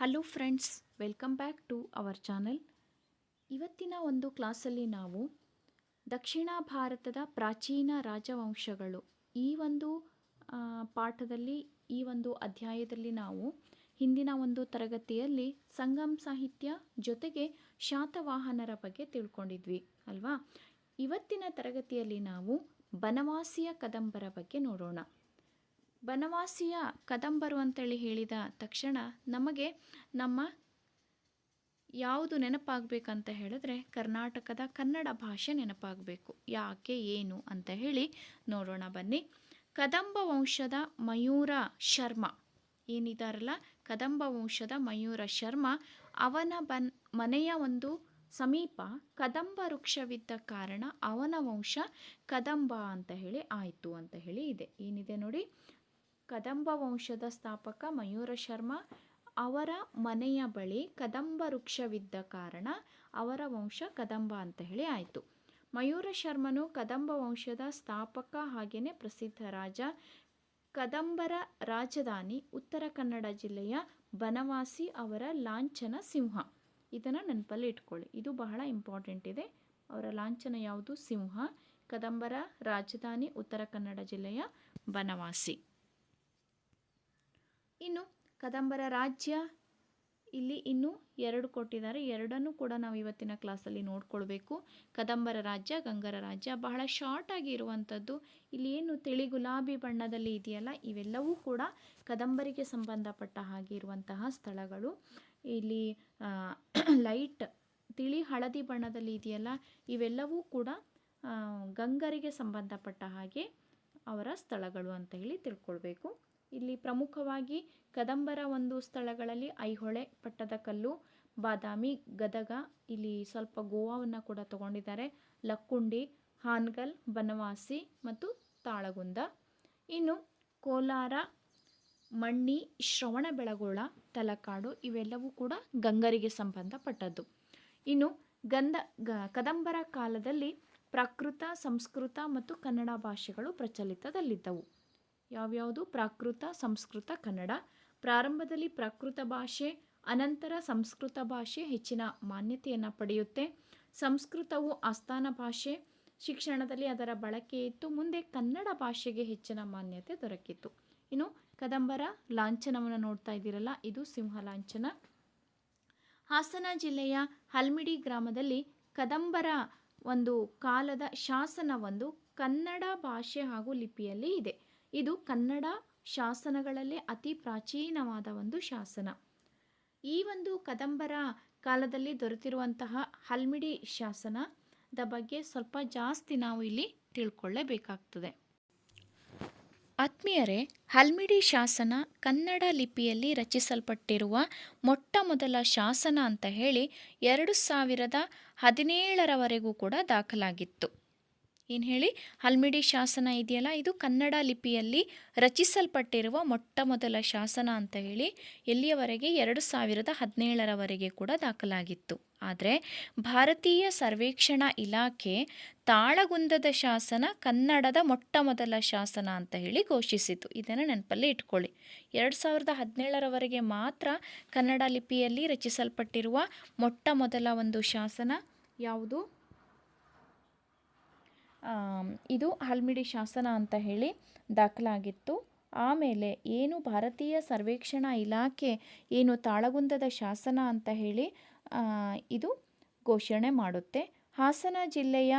Hello friends welcome back to our channel ಇವತ್ತಿನ ಒಂದು ಕ್ಲಾಸಲ್ಲಿ ನಾವು ದಕ್ಷಿಣ ಭಾರತದ ಪ್ರಾಚೀನ ರಾಜವಂಶಗಳು ಈ ಒಂದು ಪಾಠದಲ್ಲಿ, ಈ ಒಂದು ಅಧ್ಯಾಯದಲ್ಲಿ ನಾವು ಹಿಂದಿನ ಒಂದು ತರಗತಿಯಲ್ಲಿ ಸಂಗಮ್ ಸಾಹಿತ್ಯ ಜೊತೆಗೆ ಶಾತವಾಹನರ ಬಗ್ಗೆ ತಿಳ್ಕೊಂಡಿದ್ವಿ, ಅಲ್ವಾ? ಇವತ್ತಿನ ತರಗತಿಯಲ್ಲಿ ನಾವು ಬನವಾಸಿಯ ಕದಂಬರ ಬಗ್ಗೆ ನೋಡೋಣ. ಬನವಾಸಿಯ ಕದಂಬರು ಅಂತೇಳಿ ಹೇಳಿದ ತಕ್ಷಣ ನಮಗೆ ನಮ್ಮ ಯಾವುದು ನೆನಪಾಗಬೇಕಂತ ಹೇಳಿದ್ರೆ ಕರ್ನಾಟಕದ ಕನ್ನಡ ಭಾಷೆ ನೆನಪಾಗಬೇಕು. ಯಾಕೆ, ಏನು ಅಂತ ಹೇಳಿ ನೋಡೋಣ ಬನ್ನಿ. ಕದಂಬ ವಂಶದ ಮಯೂರ ಶರ್ಮ. ಏನಿದಾರಲ್ಲ? ಕದಂಬ ವಂಶದ ಮಯೂರ ಶರ್ಮ ಅವನ ಬನ್, ಮನೆಯ ಒಂದು ಸಮೀಪ ಕದಂಬ ವೃಕ್ಷವಿದ್ದ ಕಾರಣ ಅವನ ವಂಶ ಕದಂಬ ಅಂತ ಹೇಳಿ ಆಯಿತು ಅಂತ ಹೇಳಿ ಇದೆ. ಏನಿದೆ ನೋಡಿ? ಕದಂಬ ವಂಶದ ಸ್ಥಾಪಕ ಮಯೂರ ಶರ್ಮ ಅವರ ಮನೆಯ ಬಳಿ ಕದಂಬ ವೃಕ್ಷವಿದ್ದ ಕಾರಣ ಅವರ ವಂಶ ಕದಂಬ ಅಂತ ಹೇಳಿ ಆಯಿತು. ಮಯೂರ ಶರ್ಮನು ಕದಂಬ ವಂಶದ ಸ್ಥಾಪಕ ಹಾಗೆಯೇ ಪ್ರಸಿದ್ಧ ರಾಜ. ಕದಂಬರ ರಾಜಧಾನಿ ಉತ್ತರ ಕನ್ನಡ ಜಿಲ್ಲೆಯ ಬನವಾಸಿ ಅವರ ಲಾಂಛನ ಸಿಂಹ. ಇದನ್ನು ನೆನಪಲ್ಲಿ ಇಟ್ಕೊಳ್ಳಿ. ಇದು ಬಹಳ ಇಂಪಾರ್ಟೆಂಟ್ ಇದೆ. ಅವರ ಲಾಂಛನ ಯಾವುದು? ಸಿಂಹ. ಕದಂಬರ ರಾಜಧಾನಿ ಉತ್ತರ ಕನ್ನಡ ಜಿಲ್ಲೆಯ ಬನವಾಸಿ. ಇನ್ನು ಕದಂಬರ ರಾಜ್ಯ ಇಲ್ಲಿ ಇನ್ನೂ ಎರಡು ಕೊಟ್ಟಿದ್ದಾರೆ. ಎರಡನ್ನೂ ಕೂಡ ನಾವು ಇವತ್ತಿನ ಕ್ಲಾಸಲ್ಲಿ ನೋಡ್ಕೊಳ್ಬೇಕು. ಕದಂಬರ ರಾಜ್ಯ, ಗಂಗರ ರಾಜ್ಯ ಬಹಳ ಶಾರ್ಟ್ ಇರುವಂಥದ್ದು. ಇಲ್ಲಿ ಏನು ತಿಳಿ ಗುಲಾಬಿ ಬಣ್ಣದಲ್ಲಿ ಇದೆಯಲ್ಲ, ಇವೆಲ್ಲವೂ ಕೂಡ ಕದಂಬರಿಗೆ ಸಂಬಂಧಪಟ್ಟ ಹಾಗೆ ಇರುವಂತಹ ಸ್ಥಳಗಳು. ಇಲ್ಲಿ ಲೈಟ್ ತಿಳಿ ಹಳದಿ ಬಣ್ಣದಲ್ಲಿ ಇದೆಯಲ್ಲ, ಇವೆಲ್ಲವೂ ಕೂಡ ಗಂಗರಿಗೆ ಸಂಬಂಧಪಟ್ಟ ಹಾಗೆ ಅವರ ಸ್ಥಳಗಳು ಅಂತ ಹೇಳಿ ತಿಳ್ಕೊಳ್ಬೇಕು. ಇಲ್ಲಿ ಪ್ರಮುಖವಾಗಿ ಕದಂಬರ ಒಂದು ಸ್ಥಳಗಳಲ್ಲಿ ಐಹೊಳೆ ಪಟ್ಟದಕಲ್ಲು ಬಾದಾಮಿ, ಗದಗ, ಇಲ್ಲಿ ಸ್ವಲ್ಪ ಗೋವಾವನ್ನು ಕೂಡ ತಗೊಂಡಿದ್ದಾರೆ. ಲಕ್ಕುಂಡಿ, ಹಾನಗಲ್, ಬನವಾಸಿ ಮತ್ತು ತಾಳಗುಂದ. ಇನ್ನು ಕೋಲಾರ, ಮಣ್ಣಿ ಶ್ರವಣಬೆಳಗೊಳ ತಲಕಾಡು ಇವೆಲ್ಲವೂ ಕೂಡ ಗಂಗರಿಗೆ ಸಂಬಂಧಪಟ್ಟದ್ದು. ಇನ್ನು ಗಂಧ, ಗ, ಕದಂಬರ ಕಾಲದಲ್ಲಿ ಪ್ರಾಕೃತ, ಸಂಸ್ಕೃತ ಮತ್ತು ಕನ್ನಡ ಭಾಷೆಗಳು ಪ್ರಚಲಿತದಲ್ಲಿದ್ದವು. ಯಾವ್ಯಾವುದು? ಪ್ರಾಕೃತ, ಸಂಸ್ಕೃತ, ಕನ್ನಡ. ಪ್ರಾರಂಭದಲ್ಲಿ ಪ್ರಾಕೃತ ಭಾಷೆ, ಅನಂತರ ಸಂಸ್ಕೃತ ಭಾಷೆ ಹೆಚ್ಚಿನ ಮಾನ್ಯತೆಯನ್ನು ಪಡೆಯುತ್ತೆ. ಸಂಸ್ಕೃತವು ಆಸ್ಥಾನ ಭಾಷೆ, ಶಿಕ್ಷಣದಲ್ಲಿ ಅದರ ಬಳಕೆ ಇತ್ತು. ಮುಂದೆ ಕನ್ನಡ ಭಾಷೆಗೆ ಹೆಚ್ಚಿನ ಮಾನ್ಯತೆ ದೊರಕಿತ್ತು. ಇನ್ನು ಕದಂಬರ ಲಾಂಛನವನ್ನು ನೋಡ್ತಾ ಇದ್ದೀರಲ್ಲ, ಇದು ಸಿಂಹ ಲಾಂಛನ. ಹಾಸನ ಜಿಲ್ಲೆಯ ಹಲ್ಮಿಡಿ ಗ್ರಾಮದಲ್ಲಿ ಕದಂಬರ ಒಂದು ಕಾಲದ ಶಾಸನವೊಂದು ಕನ್ನಡ ಭಾಷೆ ಹಾಗೂ ಲಿಪಿಯಲ್ಲಿ ಇದೆ. ಇದು ಕನ್ನಡ ಶಾಸನಗಳಲ್ಲೇ ಅತಿ ಪ್ರಾಚೀನವಾದ ಒಂದು ಶಾಸನ. ಈ ಒಂದು ಕದಂಬರ ಕಾಲದಲ್ಲಿ ದೊರೆತಿರುವಂತಹ ಹಲ್ಮಿಡಿ ಶಾಸನದ ಬಗ್ಗೆ ಸ್ವಲ್ಪ ಜಾಸ್ತಿ ನಾವು ಇಲ್ಲಿ ತಿಳ್ಕೊಳ್ಳೇಬೇಕಾಗ್ತದೆ. ಆತ್ಮೀಯರೇ, ಹಲ್ಮಿಡಿ ಶಾಸನ ಕನ್ನಡ ಲಿಪಿಯಲ್ಲಿ ರಚಿಸಲ್ಪಟ್ಟಿರುವ ಮೊಟ್ಟ ಮೊದಲ ಶಾಸನ ಅಂತ ಹೇಳಿ ಎರಡು ಸಾವಿರದ ಹದಿನೇಳರವರೆಗೂ ಕೂಡ ದಾಖಲಾಗಿತ್ತು. ಏನು ಹೇಳಿ? ಹಲ್ಮಿಡಿ ಶಾಸನ ಇದೆಯಲ್ಲ, ಇದು ಕನ್ನಡ ಲಿಪಿಯಲ್ಲಿ ರಚಿಸಲ್ಪಟ್ಟಿರುವ ಮೊಟ್ಟ ಮೊದಲ ಶಾಸನ ಅಂತ ಹೇಳಿ ಎಲ್ಲಿಯವರೆಗೆ? ಎರಡು ಸಾವಿರದ ಹದಿನೇಳರವರೆಗೆ ಕೂಡ ದಾಖಲಾಗಿತ್ತು. ಆದರೆ ಭಾರತೀಯ ಸರ್ವೇಕ್ಷಣಾ ಇಲಾಖೆ ತಾಳಗುಂದದ ಶಾಸನ ಕನ್ನಡದ ಮೊಟ್ಟ ಮೊದಲ ಶಾಸನ ಅಂತ ಹೇಳಿ ಘೋಷಿಸಿತು. ಇದನ್ನು ನೆನಪಲ್ಲಿ ಇಟ್ಕೊಳ್ಳಿ. ಎರಡು ಸಾವಿರದ ಹದಿನೇಳರವರೆಗೆ ಮಾತ್ರ ಕನ್ನಡ ಲಿಪಿಯಲ್ಲಿ ರಚಿಸಲ್ಪಟ್ಟಿರುವ ಮೊಟ್ಟ ಮೊದಲ ಒಂದು ಶಾಸನ ಯಾವುದು? ಇದು ಹಲ್ಮಿಡಿ ಶಾಸನ ಅಂತ ಹೇಳಿ ದಾಖಲಾಗಿತ್ತು. ಆಮೇಲೆ ಏನು ಭಾರತೀಯ ಸರ್ವೇಕ್ಷಣಾ ಇಲಾಖೆ ಏನು ತಾಳಗುಂದದ ಶಾಸನ ಅಂತ ಹೇಳಿ ಇದು ಘೋಷಣೆ ಮಾಡುತ್ತೆ. ಹಾಸನ ಜಿಲ್ಲೆಯ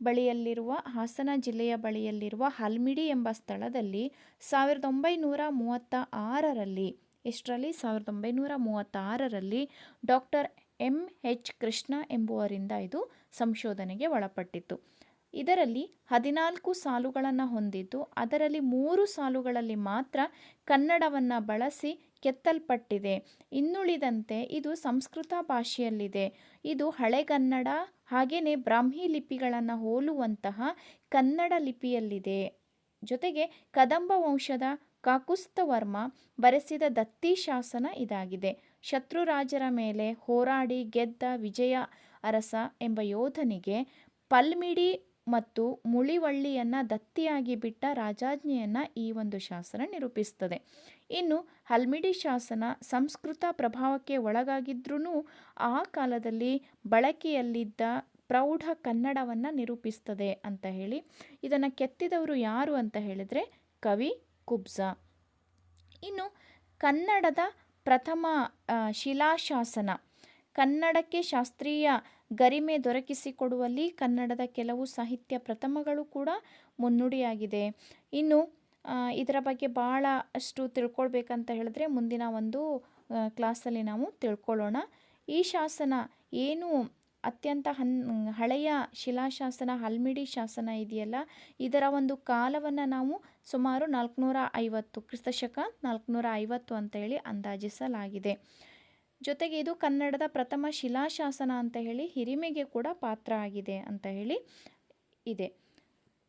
ಬಳಿಯಲ್ಲಿರುವ, ಹಾಸನ ಜಿಲ್ಲೆಯ ಬಳಿಯಲ್ಲಿರುವ ಹಲ್ಮಿಡಿ ಎಂಬ ಸ್ಥಳದಲ್ಲಿ ಸಾವಿರದ ಒಂಬೈನೂರ ಮೂವತ್ತ ಆರರಲ್ಲಿ ಎಷ್ಟರಲ್ಲಿ? ಸಾವಿರದ ಒಂಬೈನೂರ ಮೂವತ್ತಾರರಲ್ಲಿ ಡಾಕ್ಟರ್ ಎಂ ಎಚ್ ಕೃಷ್ಣ ಎಂಬುವರಿಂದ ಇದು ಸಂಶೋಧನೆಗೆ ಒಳಪಟ್ಟಿತ್ತು. ಇದರಲ್ಲಿ ಹದಿನಾಲ್ಕು ಸಾಲುಗಳನ್ನು ಹೊಂದಿದ್ದು, ಅದರಲ್ಲಿ ಮೂರು ಸಾಲುಗಳಲ್ಲಿ ಮಾತ್ರ ಕನ್ನಡವನ್ನು ಬಳಸಿ ಕೆತ್ತಲ್ಪಟ್ಟಿದೆ. ಇನ್ನುಳಿದಂತೆ ಇದು ಸಂಸ್ಕೃತ ಭಾಷೆಯಲ್ಲಿದೆ. ಇದು ಹಳೆಗನ್ನಡ ಹಾಗೆಯೇ ಬ್ರಾಹ್ಮಿ ಲಿಪಿಗಳನ್ನು ಹೋಲುವಂತಹ ಕನ್ನಡ ಲಿಪಿಯಲ್ಲಿದೆ. ಜೊತೆಗೆ ಕದಂಬ ವಂಶದ ಕಾಕುಸ್ತವರ್ಮ ಬರೆಸಿದ ದತ್ತಿ ಶಾಸನ ಇದಾಗಿದೆ. ಶತ್ರುರಾಜರ ಮೇಲೆ ಹೋರಾಡಿ ಗೆದ್ದ ವಿಜಯ ಅರಸ ಎಂಬ ಯೋಧನಿಗೆ ಪಲ್ಮಿಡಿ ಮತ್ತು ಮುಳಿವಳ್ಳಿಯನ್ನು ದತ್ತಿಯಾಗಿ ಬಿಟ್ಟ ರಾಜಾಜ್ಞೆಯನ್ನು ಈ ಒಂದು ಶಾಸನ ನಿರೂಪಿಸ್ತದೆ ಇನ್ನು ಹಲ್ಮಿಡಿ ಶಾಸನ ಸಂಸ್ಕೃತ ಪ್ರಭಾವಕ್ಕೆ ಒಳಗಾಗಿದ್ರೂ ಆ ಕಾಲದಲ್ಲಿ ಬಳಕೆಯಲ್ಲಿದ್ದ ಪ್ರೌಢ ಕನ್ನಡವನ್ನು ನಿರೂಪಿಸ್ತದೆ ಅಂತ ಹೇಳಿ ಇದನ್ನು ಕೆತ್ತಿದವರು ಯಾರು ಅಂತ ಹೇಳಿದರೆ ಕವಿ ಕುಬ್ಜ. ಇನ್ನು ಕನ್ನಡದ ಪ್ರಥಮ ಶಿಲಾಶಾಸನ ಕನ್ನಡಕ್ಕೆ ಶಾಸ್ತ್ರೀಯ ಗರಿಮೆ ದೊರಕಿಸಿಕೊಡುವಲ್ಲಿ ಕನ್ನಡದ ಕೆಲವು ಸಾಹಿತ್ಯ ಪ್ರಥಮಗಳು ಕೂಡ ಮುನ್ನುಡಿಯಾಗಿದೆ. ಇನ್ನು ಇದರ ಬಗ್ಗೆ ಭಾಳ ಅಷ್ಟು ತಿಳ್ಕೊಳ್ಬೇಕಂತ ಹೇಳಿದ್ರೆ ಮುಂದಿನ ಒಂದು ಕ್ಲಾಸಲ್ಲಿ ನಾವು ತಿಳ್ಕೊಳ್ಳೋಣ. ಈ ಶಾಸನ ಏನು? ಅತ್ಯಂತ ಹನ್, ಹಳೆಯ ಶಿಲಾಶಾಸನ, ಹಲ್ಮಿಡಿ ಶಾಸನ ಇದೆಯಲ್ಲ? ಇದರ ಒಂದು ಕಾಲವನ್ನು ನಾವು ಸುಮಾರು ನಾಲ್ಕುನೂರ ಐವತ್ತು, ಕ್ರಿಸ್ತಶಕ ನಾಲ್ಕುನೂರ ಐವತ್ತು ಅಂತ ಹೇಳಿ ಅಂದಾಜಿಸಲಾಗಿದೆ. ಜೊತೆಗೆ ಇದು ಕನ್ನಡದ ಪ್ರಥಮ ಶಿಲಾಶಾಸನ ಅಂತ ಹೇಳಿ ಹಿರಿಮೆಗೆ ಕೂಡ ಪಾತ್ರ ಆಗಿದೆ ಅಂತ ಹೇಳಿ ಇದೆ.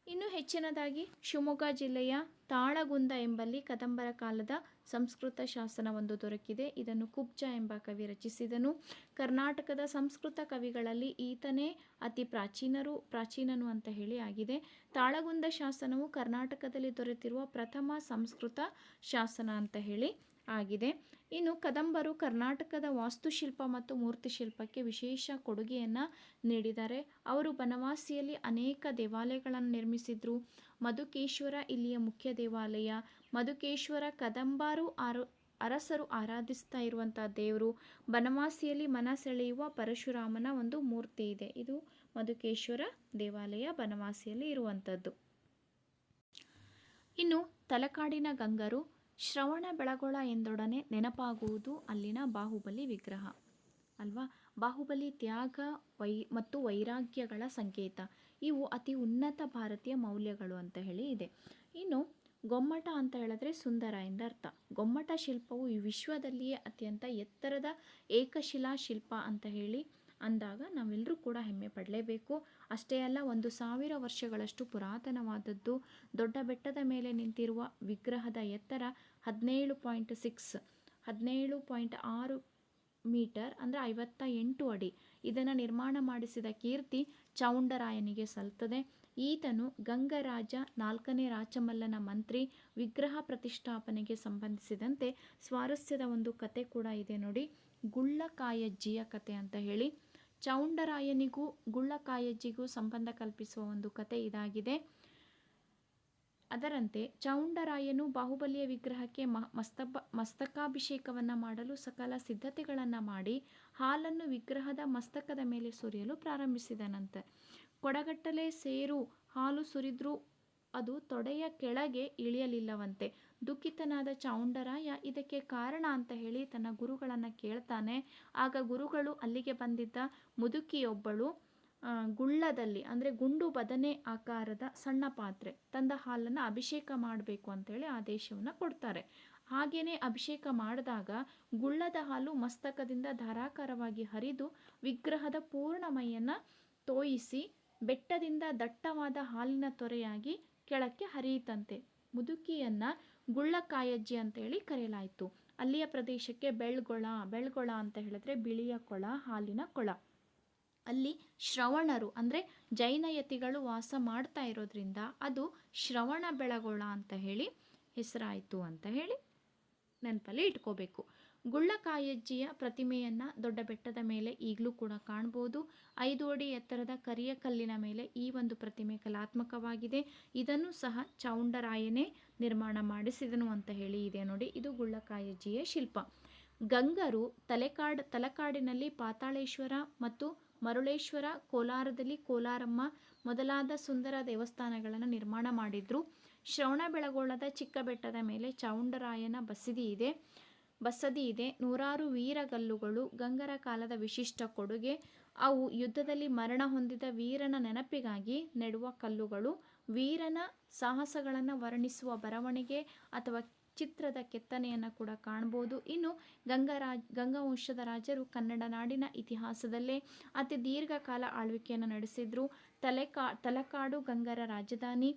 ಇನ್ನು ಹೆಚ್ಚಿನದಾಗಿ ಶಿವಮೊಗ್ಗ ಜಿಲ್ಲೆಯ ತಾಳಗುಂದ ಎಂಬಲ್ಲಿ ಕದಂಬರ ಕಾಲದ ಸಂಸ್ಕೃತ ಶಾಸನ ಒಂದು ದೊರಕಿದೆ. ಇದನ್ನು ಕುಬ್ಜ ಎಂಬ ಕವಿ ರಚಿಸಿದನು. ಕರ್ನಾಟಕದ ಸಂಸ್ಕೃತ ಕವಿಗಳಲ್ಲಿ ಈತನೇ ಅತಿ ಪ್ರಾಚೀನರು, ಪ್ರಾಚೀನನು ಅಂತ ಹೇಳಿ ಆಗಿದೆ. ತಾಳಗುಂದ ಶಾಸನವು ಕರ್ನಾಟಕದಲ್ಲಿ ದೊರೆತಿರುವ ಪ್ರಥಮ ಸಂಸ್ಕೃತ ಶಾಸನ ಅಂತ ಹೇಳಿ ಆಗಿದೆ. ಇನ್ನು ಕದಂಬರು ಕರ್ನಾಟಕದ ವಾಸ್ತುಶಿಲ್ಪ ಮತ್ತು ಮೂರ್ತಿಶಿಲ್ಪಕ್ಕೆ ವಿಶೇಷ ಕೊಡುಗೆಯನ್ನು ನೀಡಿದ್ದಾರೆ. ಅವರು ಬನವಾಸಿಯಲ್ಲಿ ಅನೇಕ ದೇವಾಲಯಗಳನ್ನು ನಿರ್ಮಿಸಿದ್ರು. ಮಧುಕೇಶ್ವರ ಇಲ್ಲಿಯ ಮುಖ್ಯ ದೇವಾಲಯ. ಮಧುಕೇಶ್ವರ ಕದಂಬರು ಆರು, ಅರಸರು ಆರಾಧಿಸ್ತಾ ಇರುವಂಥ ದೇವರು. ಬನವಾಸಿಯಲ್ಲಿ ಮನ ಸೆಳೆಯುವ ಪರಶುರಾಮನ ಒಂದು ಮೂರ್ತಿ ಇದೆ. ಇದು ಮಧುಕೇಶ್ವರ ದೇವಾಲಯ ಬನವಾಸಿಯಲ್ಲಿ ಇರುವಂಥದ್ದು ಇನ್ನು ತಲಕಾಡಿನ ಗಂಗರು ಶ್ರವಣ ಬೆಳಗೊಳ ಎಂದೊಡನೆ ನೆನಪಾಗುವುದು ಅಲ್ಲಿನ ಬಾಹುಬಲಿ ವಿಗ್ರಹ. ಅಲ್ವಾ? ಬಾಹುಬಲಿ ತ್ಯಾಗ, ವೈ, ಮತ್ತು ವೈರಾಗ್ಯಗಳ ಸಂಕೇತ. ಇವು ಅತಿ ಉನ್ನತ ಭಾರತೀಯ ಮೌಲ್ಯಗಳು ಅಂತ ಹೇಳಿ ಇದೆ. ಇನ್ನು ಗೊಮ್ಮಟ ಅಂತ ಹೇಳಿದ್ರೆ ಸುಂದರ ಎಂದರ್ಥ. ಗೊಮ್ಮಟ ಶಿಲ್ಪವು ಈ ವಿಶ್ವದಲ್ಲಿಯೇ ಅತ್ಯಂತ ಎತ್ತರದ ಏಕಶಿಲಾ ಶಿಲ್ಪ ಅಂತ ಹೇಳಿ ಅಂದಾಗ ನಾವೆಲ್ಲರೂ ಕೂಡ ಹೆಮ್ಮೆ ಪಡಲೇಬೇಕು. ಅಷ್ಟೇ ಅಲ್ಲ, ಒಂದು ಸಾವಿರ ವರ್ಷಗಳಷ್ಟು ಪುರಾತನವಾದದ್ದು, ದೊಡ್ಡ ಬೆಟ್ಟದ ಮೇಲೆ ನಿಂತಿರುವ ವಿಗ್ರಹದ ಎತ್ತರ ಹದಿನೇಳು ಪಾಯಿಂಟ್ ಸಿಕ್ಸ್, ಹದಿನೇಳು ಪಾಯಿಂಟ್ ಆರು ಮೀಟರ್ ಅಂದರೆ ಐವತ್ತ ಎಂಟು ಅಡಿ. ಇದನ್ನು ನಿರ್ಮಾಣ ಮಾಡಿಸಿದ ಕೀರ್ತಿ ಚೌಂಡರಾಯನಿಗೆ ಸಲ್ತದೆ. ಈತನು ಗಂಗರಾಜ ನಾಲ್ಕನೇ ರಾಚಮಲ್ಲನ ಮಂತ್ರಿ, ವಿಗ್ರಹ ಪ್ರತಿಷ್ಠಾಪನೆಗೆ ಸಂಬಂಧಿಸಿದಂತೆ ಸ್ವಾರಸ್ಯದ ಒಂದು ಕತೆ ಕೂಡ ಇದೆ ನೋಡಿ. ಗುಳ್ಳಕಾಯಜ್ಜಿಯ ಕತೆ ಅಂತ ಹೇಳಿ. ಚೌಂಡರಾಯನಿಗೂ ಗುಳ್ಳಕಾಯಜ್ಜಿಗೂ ಸಂಬಂಧ ಕಲ್ಪಿಸುವ ಒಂದು ಕತೆ ಇದಾಗಿದೆ. ಅದರಂತೆ ಚೌಂಡರಾಯನು ಬಾಹುಬಲಿಯ ವಿಗ್ರಹಕ್ಕೆ ಮಸ್ತಬ, ಮಸ್ತಕಾಭಿಷೇಕವನ್ನು ಮಾಡಲು ಸಕಲ ಸಿದ್ಧತೆಗಳನ್ನು ಮಾಡಿ ಹಾಲನ್ನು ವಿಗ್ರಹದ ಮಸ್ತಕದ ಮೇಲೆ ಸುರಿಯಲು ಪ್ರಾರಂಭಿಸಿದನಂತೆ. ಕೊಡಗಟ್ಟಲೆ ಸೇರು ಹಾಲು ಸುರಿದ್ರೂ ಅದು ತೊಡೆಯ ಕೆಳಗೆ ಇಳಿಯಲಿಲ್ಲವಂತೆ. ದುಃಖಿತನಾದ ಚೌಂಡರಾಯ ಇದಕ್ಕೆ ಕಾರಣ ಅಂತ ಹೇಳಿ ತನ್ನ ಗುರುಗಳನ್ನು ಕೇಳ್ತಾನೆ. ಆಗ ಗುರುಗಳು ಅಲ್ಲಿಗೆ ಬಂದಿದ್ದ ಮುದುಕಿಯೊಬ್ಬಳು ಗುಳ್ಳದಲ್ಲಿ, ಅಂದರೆ ಗುಂಡು ಬದನೆ ಆಕಾರದ ಸಣ್ಣ ಪಾತ್ರೆ ತಂದ ಹಾಲನ್ನು ಅಭಿಷೇಕ ಮಾಡಬೇಕು ಅಂತೇಳಿ ಆದೇಶವನ್ನು ಕೊಡ್ತಾರೆ. ಹಾಗೆಯೇ ಅಭಿಷೇಕ ಮಾಡಿದಾಗ ಗುಳ್ಳದ ಹಾಲು ಮಸ್ತಕದಿಂದ ಧಾರಾಕಾರವಾಗಿ ಹರಿದು ವಿಗ್ರಹದ ಪೂರ್ಣ ಮೈಯನ್ನು ತೋಯಿಸಿ ಬೆಟ್ಟದಿಂದ ದಟ್ಟವಾದ ಹಾಲಿನ ತೊರೆಯಾಗಿ ಕೆಳಕ್ಕೆ ಹರಿಯಿತಂತೆ. ಮುದುಕಿಯನ್ನ ಗುಳ್ಳಕಾಯಜ್ಜಿ ಅಂತೇಳಿ ಕರೆಯಲಾಯಿತು. ಅಲ್ಲಿಯ ಪ್ರದೇಶಕ್ಕೆ ಬೆಳ್ಗೊಳ ಬೆಳ್ಗೊಳ ಅಂತ ಹೇಳಿದ್ರೆ ಬಿಳಿಯ ಕೊಳ, ಹಾಲಿನ ಕೊಳ. ಅಲ್ಲಿ ಶ್ರವಣರು ಅಂದರೆ ಜೈನಯತಿಗಳು ವಾಸ ಮಾಡ್ತಾ ಇರೋದ್ರಿಂದ ಅದು ಶ್ರವಣ ಬೆಳಗೊಳ ಅಂತ ಹೇಳಿ ಹೆಸರಾಯಿತು ಅಂತ ಹೇಳಿ ನೆನಪಲ್ಲಿ ಇಟ್ಕೋಬೇಕು. ಗುಳ್ಳಕಾಯಜ್ಜಿಯ ಪ್ರತಿಮೆಯನ್ನು ದೊಡ್ಡ ಬೆಟ್ಟದ ಮೇಲೆ ಈಗಲೂ ಕೂಡ ಕಾಣ್ಬೋದು. ಐದು ಅಡಿ ಎತ್ತರದ ಕರಿಯ ಕಲ್ಲಿನ ಮೇಲೆ ಈ ಒಂದು ಪ್ರತಿಮೆ ಕಲಾತ್ಮಕವಾಗಿದೆ. ಇದನ್ನು ಸಹ ಚೌಂಡರಾಯನೇ ನಿರ್ಮಾಣ ಮಾಡಿಸಿದನು ಅಂತ ಹೇಳಿ ಇದೆ ನೋಡಿ, ಇದು ಗುಳ್ಳಕಾಯಜ್ಜಿಯ ಶಿಲ್ಪ. ಗಂಗರು ತಲೆಕಾಡ್, ತಲಕಾಡಿನಲ್ಲಿ ಪಾತಾಳೇಶ್ವರ ಮತ್ತು ಮರುಳೇಶ್ವರ ಕೋಲಾರದಲ್ಲಿ ಕೋಲಾರಮ್ಮ ಮೊದಲಾದ ಸುಂದರ ದೇವಸ್ಥಾನಗಳನ್ನು ನಿರ್ಮಾಣ ಮಾಡಿದ್ರು. ಶ್ರವಣಬೆಳಗೊಳದ ಚಿಕ್ಕ ಬೆಟ್ಟದ ಮೇಲೆ ಚೌಂಡರಾಯನ ಬಸದಿ ಇದೆ. ಬಸದಿ ಇದೆ. ನೂರಾರು ವೀರಗಲ್ಲುಗಳು ಗಂಗರ ಕಾಲದ ವಿಶಿಷ್ಟ ಕೊಡುಗೆ. ಅವು ಯುದ್ಧದಲ್ಲಿ ಮರಣ ಹೊಂದಿದ ವೀರನ ನೆನಪಿಗಾಗಿ ನೆಡುವ ಕಲ್ಲುಗಳು. ವೀರನ ಸಾಹಸಗಳನ್ನು ವರ್ಣಿಸುವ ಬರವಣಿಗೆ ಅಥವಾ ಚಿತ್ರದ ಕೆತ್ತನೆಯನ್ನು ಕೂಡ ಕಾಣ್ಬೋದು. ಇನ್ನು ಗಂಗರಾಜ್ ಗಂಗವಂಶದ ರಾಜರು ಕನ್ನಡ ನಾಡಿನ ಇತಿಹಾಸದಲ್ಲೇ ಅತಿ ದೀರ್ಘಕಾಲ ಆಳ್ವಿಕೆಯನ್ನು ನಡೆಸಿದ್ರು. ತಲೆಕಾ, ತಲಕಾಡು ಗಂಗರ ರಾಜಧಾನಿ.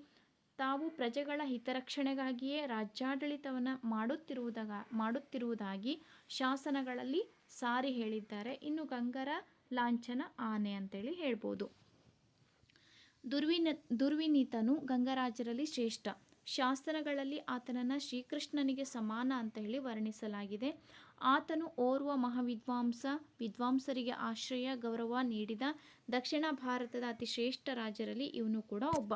ತಾವು ಪ್ರಜೆಗಳ ಹಿತರಕ್ಷಣೆಗಾಗಿಯೇ ರಾಜ್ಯಾಡಳಿತವನ್ನು ಮಾಡುತ್ತಿರುವುದಾಗ, ಮಾಡುತ್ತಿರುವುದಾಗಿ ಶಾಸನಗಳಲ್ಲಿ ಸಾರಿ ಹೇಳಿದ್ದಾರೆ. ಇನ್ನು ಗಂಗರ ಲಾಂಛನ ಆನೆ ಅಂತೇಳಿ ಹೇಳ್ಬೋದು. ದುರ್ವಿನ, ದುರ್ವಿನೀತನು ಗಂಗರಾಜರಲ್ಲಿ ಶ್ರೇಷ್ಠ. ಶಾಸನಗಳಲ್ಲಿ ಆತನನ್ನು ಶ್ರೀಕೃಷ್ಣನಿಗೆ ಸಮಾನ ಅಂತ ಹೇಳಿ ವರ್ಣಿಸಲಾಗಿದೆ. ಆತನು ಓರ್ವ ಮಹಾವಿದ್ವಾಂಸ, ವಿದ್ವಾಂಸರಿಗೆ ಆಶ್ರಯ, ಗೌರವ ನೀಡಿದ ದಕ್ಷಿಣ ಭಾರತದ ಅತಿ ಶ್ರೇಷ್ಠ ರಾಜರಲ್ಲಿ ಇವನು ಕೂಡ ಒಬ್ಬ.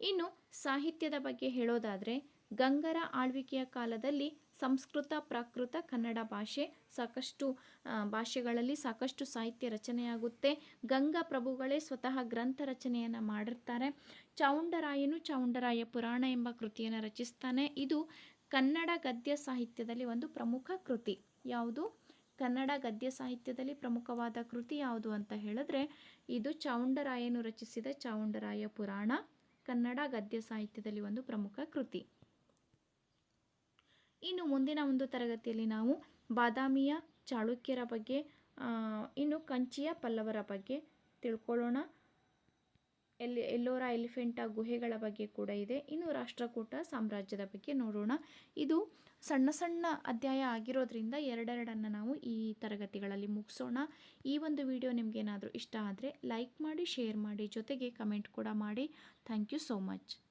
ಇನ್ನು ಸಾಹಿತ್ಯದ ಬಗ್ಗೆ ಹೇಳೋದಾದರೆ ಗಂಗರ ಆಳ್ವಿಕೆಯ ಕಾಲದಲ್ಲಿ ಸಂಸ್ಕೃತ, ಪ್ರಾಕೃತ ಕನ್ನಡ ಭಾಷೆ ಸಾಕಷ್ಟು ಭಾಷೆಗಳಲ್ಲಿ ಸಾಕಷ್ಟು ಸಾಹಿತ್ಯ ರಚನೆಯಾಗುತ್ತೆ. ಗಂಗಾ ಪ್ರಭುಗಳೇ ಸ್ವತಃ ಗ್ರಂಥ ರಚನೆಯನ್ನು ಮಾಡಿರ್ತಾರೆ. ಚಾವುಂಡರಾಯನು ಚಾವುಂಡರಾಯ ಪುರಾಣ ಎಂಬ ಕೃತಿಯನ್ನು ರಚಿಸ್ತಾನೆ. ಇದು ಕನ್ನಡ ಗದ್ಯ ಸಾಹಿತ್ಯದಲ್ಲಿ ಒಂದು ಪ್ರಮುಖ ಕೃತಿ. ಯಾವುದು? ಕನ್ನಡ ಗದ್ಯ ಸಾಹಿತ್ಯದಲ್ಲಿ ಪ್ರಮುಖವಾದ ಕೃತಿ ಯಾವುದು ಅಂತ ಹೇಳಿದ್ರೆ, ಇದು ಚಾವುಂಡರಾಯನು ರಚಿಸಿದ ಚಾವುಂಡರಾಯ ಪುರಾಣ. ಕನ್ನಡ ಗದ್ಯ ಸಾಹಿತ್ಯದಲ್ಲಿ ಒಂದು ಪ್ರಮುಖ ಕೃತಿ. ಇನ್ನು ಮುಂದಿನ ಒಂದು ತರಗತಿಯಲ್ಲಿ ನಾವು ಬಾದಾಮಿಯ ಚಾಳುಕ್ಯರ ಬಗ್ಗೆ ಇನ್ನು ಕಂಚಿಯ ಪಲ್ಲವರ ಬಗ್ಗೆ ತಿಳ್ಕೊಳ್ಳೋಣ. ಎಲ್ಲಿ ಎಲ್ಲೋರ ಎಲಿಫೆಂಟಾ ಗುಹೆಗಳ ಬಗ್ಗೆ ಕೂಡ ಇದೆ. ಇನ್ನು ರಾಷ್ಟ್ರಕೂಟ ಸಾಮ್ರಾಜ್ಯದ ಬಗ್ಗೆ ನೋಡೋಣ. ಇದು ಸಣ್ಣ ಸಣ್ಣ ಅಧ್ಯಾಯ ಆಗಿರೋದ್ರಿಂದ ಎರಡೆರಡನ್ನು ನಾವು ಈ ತರಗತಿಗಳಲ್ಲಿ ಮುಗಿಸೋಣ. ಈ ಒಂದು ವಿಡಿಯೋ ನಿಮಗೇನಾದರೂ ಇಷ್ಟ ಆದರೆ ಲೈಕ್ ಮಾಡಿ, ಶೇರ್ ಮಾಡಿ, ಜೊತೆಗೆ ಕಮೆಂಟ್ ಕೂಡ ಮಾಡಿ. Thank you so much.